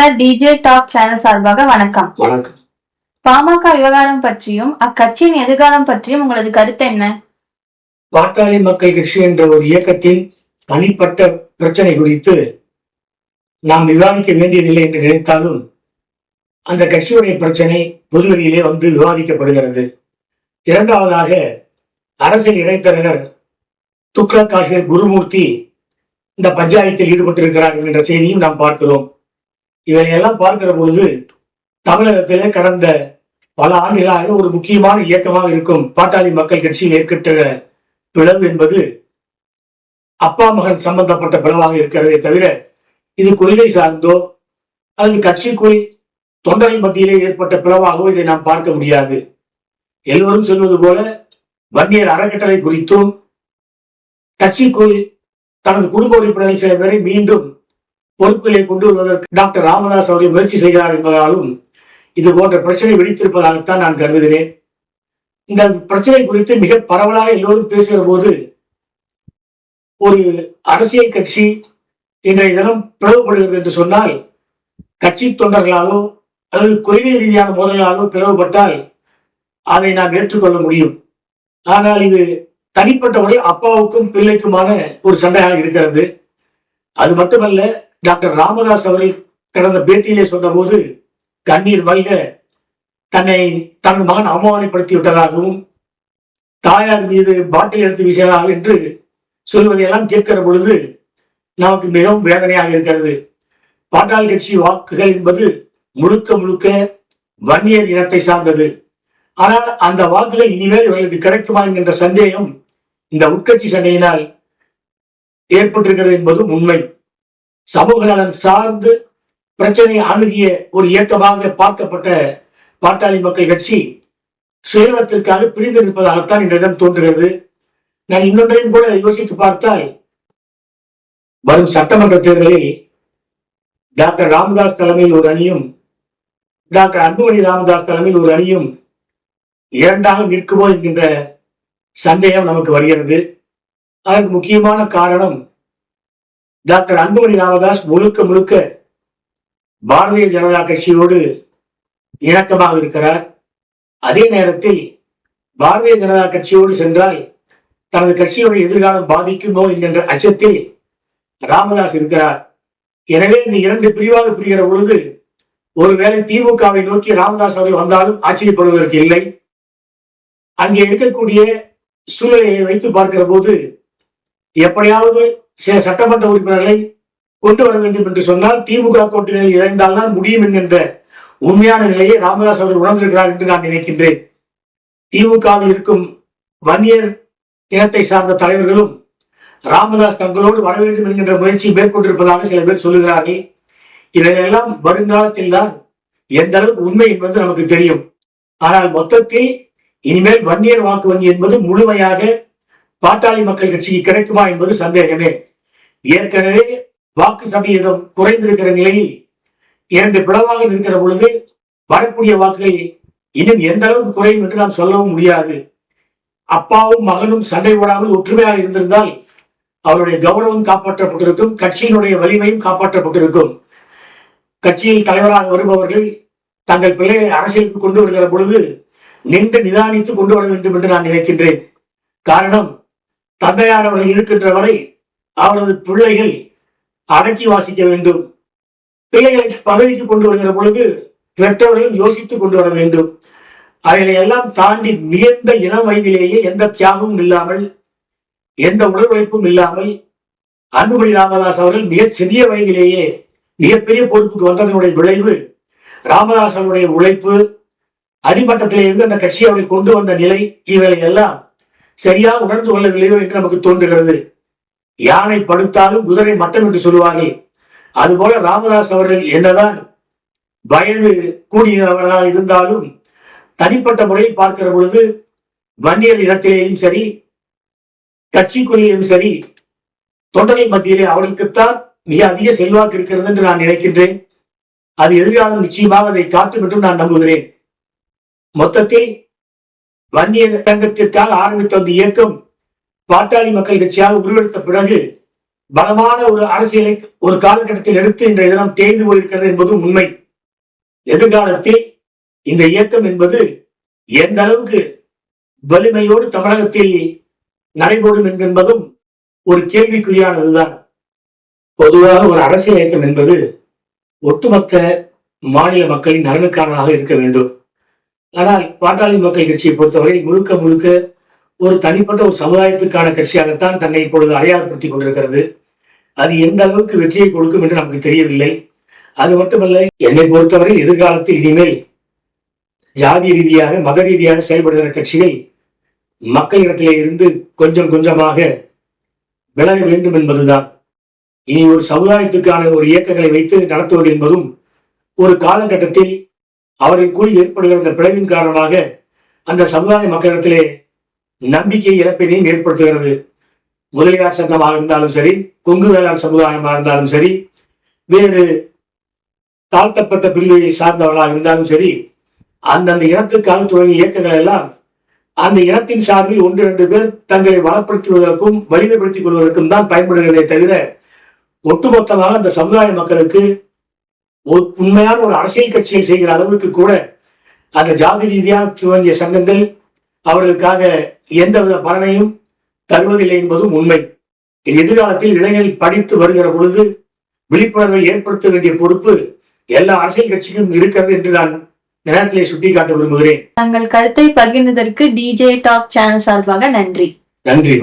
Sir DJ talk channel சார்பாக வணக்கம். வணக்கம். பாமக விவகாரம் பற்றியும் அக்கட்சியின் எதிர்காலம் பற்றியும் உங்களது கருத்து என்ன? பாட்டாளி மக்கள் கட்சி என்ற ஒரு இயக்கத்தின் தனிப்பட்ட பிரச்சனை குறித்து நாம் விவாதிக்க வேண்டியதில்லை என்று நினைத்தாலும் அந்த கட்சியுடைய பிரச்சனை பொதுவெளியிலே வந்து விவாதிக்கப்படுகிறது. இரண்டாவதாக அரசியல் இடைத்தரகர் துக்ளக் ஆசிரியர் குருமூர்த்தி இந்த பஞ்சாயத்தில் ஈடுபட்டிருக்கிறார் என்ற செய்தியும் நாம் பார்க்கிறோம். இதையெல்லாம் பார்க்கிற பொழுது தமிழகத்திலே கடந்த பல ஆண்டுகளாக ஒரு முக்கியமான இயக்கமாக இருக்கும் பாட்டாளி மக்கள் கட்சியில் ஏற்பட்ட பிளவு என்பது அப்பா மகன் சம்பந்தப்பட்ட பிளவாக இருக்கிறதே தவிர இது கொள்கை சார்ந்தோ அல்லது கட்சிக்குள் தொண்டர்கள் மத்தியிலே ஏற்பட்ட பிளவாகவோ இதை நாம் பார்க்க முடியாது. எல்லோரும் சொல்வது போல வன்னியர் அறக்கட்டளை குறித்தும் கட்சிக்குள் தனது குடும்ப உறுப்பினர்கள் சில பேரை மீண்டும் பொறுப்புகளை கொண்டு வருவதற்கு டாக்டர் ராமதாஸ் அவர்கள் முயற்சி செய்கிறார் என்பதாலும் இது போன்ற பிரச்சனை வெடித்திருப்பதாகத்தான் நான் கருதுகிறேன். இந்த பிரச்சனை குறித்து மிக பரவலாக எல்லோரும் பேசுகிற போது ஒரு அரசியல் கட்சி இன்றைய தினம் பிளவுபடுகிறது என்று சொன்னால் கட்சி தொண்டர்களாலோ அல்லது கொள்கை ரீதியான மோதல்களாலோ பிளவுபட்டால் அதை நாம் ஏற்றுக்கொள்ள முடியும். ஆனால் இது தனிப்பட்ட முறையில் அப்பாவுக்கும் பிள்ளைக்குமான ஒரு சண்டையாக இருக்கிறது. அது மட்டுமல்ல டாக்டர் ராமதாஸ் அவர்கள் கடந்த பேட்டியிலே சொன்னபோது கண்ணீர் மல்க தன்னை தன் மகன் அவமானப்படுத்தி விட்டதாகவும் தாயார் மீது பாட்டில் எடுத்து வீசியதாக என்று சொல்வதையெல்லாம் கேட்கிற பொழுது நமக்கு மிகவும் வேதனையாக இருக்கிறது. பாட்டாளி கட்சி வாக்குகள் என்பது முழுக்க முழுக்க வன்னியர் இனத்தை சார்ந்தது. ஆனால் அந்த வாக்குகள் இனிமேல் இவர்களுக்கு கிடைக்குமா என்கின்ற சந்தேகம் இந்த உட்கட்சி சண்டையினால் ஏற்பட்டிருக்கிறது என்பதும் உண்மை. சமூக நலன் சார்ந்து பிரச்சனையை அணுகிய ஒரு இயக்கமாக பார்க்கப்பட்ட பாட்டாளி மக்கள் கட்சி சுயநலத்திற்காக பிரிந்திருப்பதாகத்தான் என்னிடம் தோன்றுகிறது. நான் இன்னொன்றையும் கூட யோசித்து பார்த்தால் வரும் சட்டமன்ற தேர்தலில் டாக்டர் ராமதாஸ் தலைமையில் ஒரு அணியும் டாக்டர் அன்புமணி ராமதாஸ் தலைமையில் ஒரு அணியும் இரண்டாக நிற்குமோ என்கின்ற சந்தேகம் நமக்கு வருகிறது. அதற்கு முக்கியமான காரணம் டாக்டர் அன்புமணி ராமதாஸ் முழுக்க முழுக்க பாரதிய ஜனதா கட்சியோடு இணக்கமாக இருக்கிறார். அதே நேரத்தில் பாரதிய ஜனதா கட்சியோடு சென்றால் தனது கட்சியுடைய எதிர்காலம் பாதிக்குமோ என்கின்ற அச்சத்தில் ராமதாஸ் இருக்கிறார். எனவே இந்த இரண்டு பிரிவாக பிரிகிற பொழுது ஒருவேளை திமுகவை நோக்கி ராமதாஸ் அவர்கள் வந்தாலும் ஆச்சரியப்படுவதற்கு இல்லை. அங்கே இருக்கக்கூடிய சூழ்நிலையை வைத்து பார்க்கிற போது எப்படியாவது சில சட்டமன்ற உறுப்பினர்களை கொண்டு வர வேண்டும் என்று சொன்னால் திமுக கூட்டணியில் இணைந்தால்தான் முடியும் என்கின்ற உண்மையான நிலையை ராமதாஸ் அவர்கள் உணர்ந்திருக்கிறார் என்று நான் நினைக்கின்றேன். திமுகவில் இருக்கும் வன்னியர் இனத்தை சார்ந்த தலைவர்களும் ராமதாஸ் தங்களோடு வர வேண்டும் என்கின்ற முயற்சி மேற்கொண்டிருப்பதாக சில பேர் சொல்லுகிறார்கள். இதையெல்லாம் வருங்காலத்தில் தான் எந்த அளவுக்கு உண்மை என்பது நமக்கு தெரியும். ஆனால் மொத்தத்தில் இனிமேல் வன்னியர் வாக்கு வங்கி என்பது முழுமையாக பாட்டாளி மக்கள் கட்சிக்கு கிடைக்குமா என்பது சந்தேகமே. ஏற்கனவே வாக்கு சதவீதம் குறைந்திருக்கிற நிலையில் இரண்டு பிளவாக இருக்கிற பொழுது வரக்கூடிய வாக்குகள் இன்னும் எந்த அளவுக்கு குறையும் என்று நாம் சொல்லவும் முடியாது. அப்பாவும் மகனும் சண்டை போடாமல் ஒற்றுமையாக இருந்திருந்தால் அவருடைய கௌரவம் காப்பாற்றப்பட்டிருக்கும் கட்சியினுடைய வலிமையும் காப்பாற்றப்பட்டிருக்கும். கட்சியில் தலைவராக வருபவர்கள் தங்கள் பிள்ளையை அரசியலுக்கு கொண்டு வருகிற பொழுது நின்று நிதானித்து கொண்டு வர வேண்டும் என்று நான் நினைக்கின்றேன். காரணம் தந்தையார் அவர்கள் இருக்கின்ற வரை அவனது பிள்ளைகள் அடக்கி வாசிக்க வேண்டும். பிள்ளைகளை பதவிக்கு கொண்டு வருகிற பொழுது பெற்றவர்கள் யோசித்துக் கொண்டு வர வேண்டும். அவைகளை எல்லாம் தாண்டி மிகுந்த இளம் வயதிலேயே எந்த தியாகமும் இல்லாமல் எந்த உடற்புழைப்பும் இல்லாமல் அன்புமணி ராமதாஸ் அவர்கள் மிக சிறிய வயதிலேயே மிகப்பெரிய பொறுப்புக்கு வந்ததனுடைய விளைவு ராமதாஸ் அவருடைய உழைப்பு அடிமட்டத்திலே இருந்து அந்த கட்சி அவரை கொண்டு வந்த நிலை இவைகளை எல்லாம் சரியாக உணர்ந்து கொள்ளவில்லையோ என்று நமக்கு தோன்றுகிறது. யானை படுத்தாலும் குதிரை மட்டம் என்று சொல்லுவார்கள். அதுபோல ராமதாஸ் அவர்கள் என்னதான் வயது கூடியவர்களாக இருந்தாலும் தனிப்பட்ட முறையில் பார்க்கிற பொழுது வன்னியர் இடத்திலேயும் சரி கட்சிக்குள்ளேயும் சரி தொண்டர்கள் மத்தியிலே அவர்களுக்குத்தான் மிக அதிக செல்வாக்கு இருக்கிறது என்று நான் நினைக்கின்றேன். அது எதிர்காலம் நிச்சயமாக அதை காட்டும் என்றும் நான் நம்புகிறேன். மொத்தத்தில் வன்னியர் சங்கத்திற்காக ஆரம்பித்த அந்த இயக்கம் பாட்டாளி மக்கள் கட்சியாக உருவெடுத்த பிறகு பலமான ஒரு அரசியலை ஒரு காலகட்டத்தில் எடுத்து இந்த இதெல்லாம் தேய்ந்து போயிருக்கிறது என்பது உண்மை. எதிர்காலத்தில் இந்த இயக்கம் என்பது எந்த அளவுக்கு வலிமையோடு தமிழகத்தில் நடைபெறும் என்பதும் ஒரு கேள்விக்குரியானதுதான் பொதுவாக ஒரு அரசியல் இயக்கம் என்பது ஒட்டுமொத்த மாநில மக்களின் நலனுக்கானதாக இருக்க வேண்டும். ஆனால் பாட்டாளி மக்கள் கட்சியை பொறுத்தவரை முழுக்க முழுக்க ஒரு தனிப்பட்ட ஒரு சமுதாயத்துக்கான கட்சியாகத்தான் தன்னை இப்பொழுது அடையாளப்படுத்திக் கொண்டிருக்கிறது. அது எந்த அளவுக்கு வெற்றியை கொடுக்கும் என்று நமக்கு தெரியவில்லை. அது மட்டுமல்ல என்னை பொறுத்தவரை எதிர்காலத்தில் இனிமேல் ஜாதி ரீதியாக மத ரீதியாக செயல்படுகிற கட்சிகள் மக்களிடத்திலே இருந்து கொஞ்சம் கொஞ்சமாக விலக வேண்டும் என்பதுதான். இனி ஒரு சமுதாயத்துக்கான ஒரு இயக்கங்களை வைத்து நடத்துவது என்பதும் ஒரு காலகட்டத்தில் அவர்களுக்குள் ஏற்படுகிற அந்த பிளவின் காரணமாக அந்த சமுதாய மக்களிடத்திலே நம்பிக்கை இழப்பினையும் ஏற்படுத்துகிறது. முதலியார் சங்கமாக இருந்தாலும் சரி கொங்கு வேளாண் சமுதாயமாக இருந்தாலும் சரி வேறு தாழ்த்தப்பட்ட பிரிவை சார்ந்தவர்களாக இருந்தாலும் சரி அந்தந்த இனத்துக்காக துவங்கிய இயக்கங்கள் எல்லாம் அந்த இனத்தின் சார்பில் ஒன்று இரண்டு பேர் தங்களை வளப்படுத்துவதற்கும் வலிமைப்படுத்திக் கொள்வதற்கும் தான் பயன்படுகிறதே தவிர ஒட்டுமொத்தமாக அந்த சமுதாய மக்களுக்கு உண்மையான ஒரு அரசியல் கட்சியை செய்கிற அளவுக்கு கூட அந்த ஜாதி ரீதியாக துவங்கிய சங்கங்கள் அவர்களுக்காக எந்தவித பலனையும் தருவதில்லை என்பதும் உண்மை. எதிர்காலத்தில் இளைஞர்கள் படித்து வருகிற பொழுது விழிப்புணர்வை ஏற்படுத்த வேண்டிய பொறுப்பு எல்லா அரசியல் கட்சிக்கும் இருக்கிறது என்று நான் நேரத்திலே சுட்டிக்காட்ட விரும்புகிறேன். தங்கள் கருத்தை பகிர்ந்ததற்கு டிஜே டாக் சேனல் சார்பாக நன்றி. நன்றி